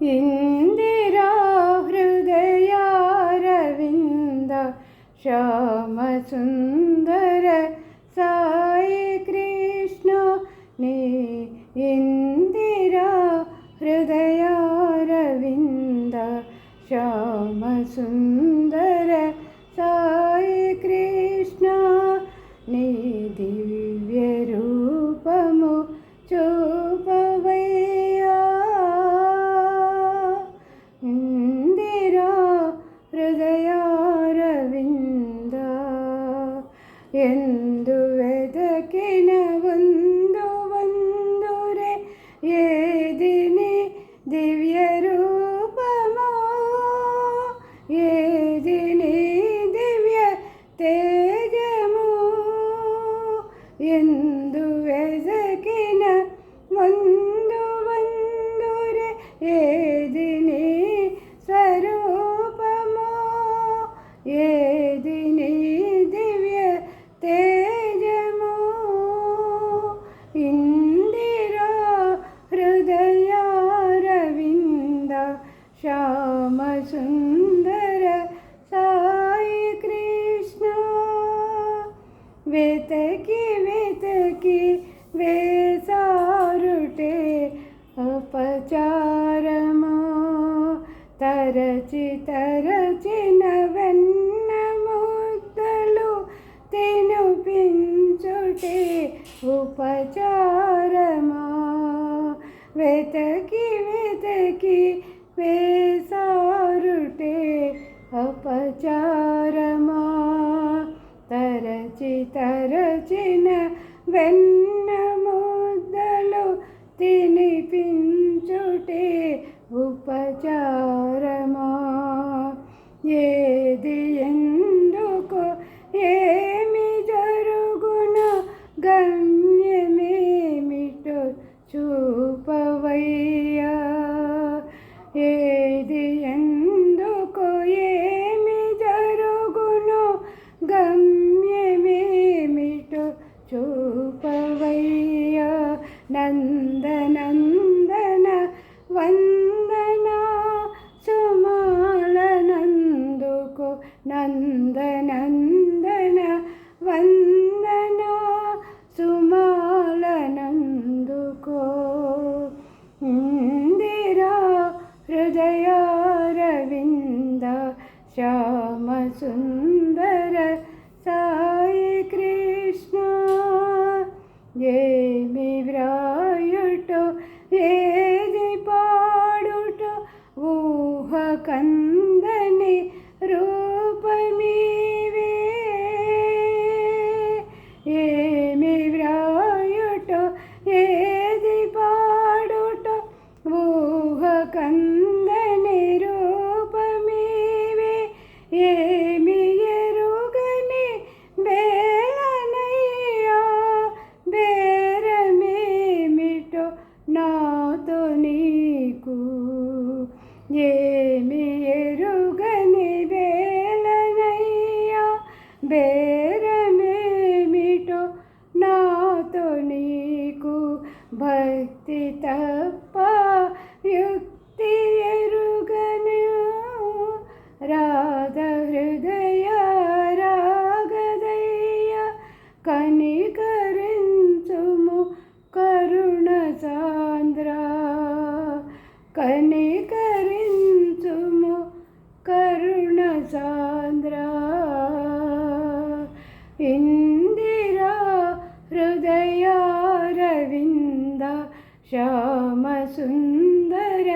ഇന്ദിരാ ഹൃദയാരവിന്ദ ശ്യാമസുന്ദര സായി കൃഷ്ണ നീ ഇന്ദിരാ ഹൃദയാരവിന്ദ ശ്യാമസുന്ദര सुन्दर साई कृष्ण वेतकी वेतकी वेसारुटे उपचारमो तरचि तरचि నవెన్నముద్దలు తినుపించుటే ఉపచారమా వెతకి వెతకి వేసా अपचा നന്ദനന്ദന വന്ദന സുമാളനന്ദുകു നന്ദനന്ദന വന്ദന സുമാളനന്ദുകോ ഇന്ദിരാ ഹൃദയാരവിന്ദ ശ്യാമസുന്ദര ఏమి ఎరుగని బేలనయ్యా బేరమేమిటో నాతో నీకు భక్తి తప్ప యుక్తి ఎరుగను రాధ హృదయ రాగదయ్య కనికరించుము కరుణ సాంద్ర కనికరించుము ఇందిరా హృదయారవింద శ్యామ సుందర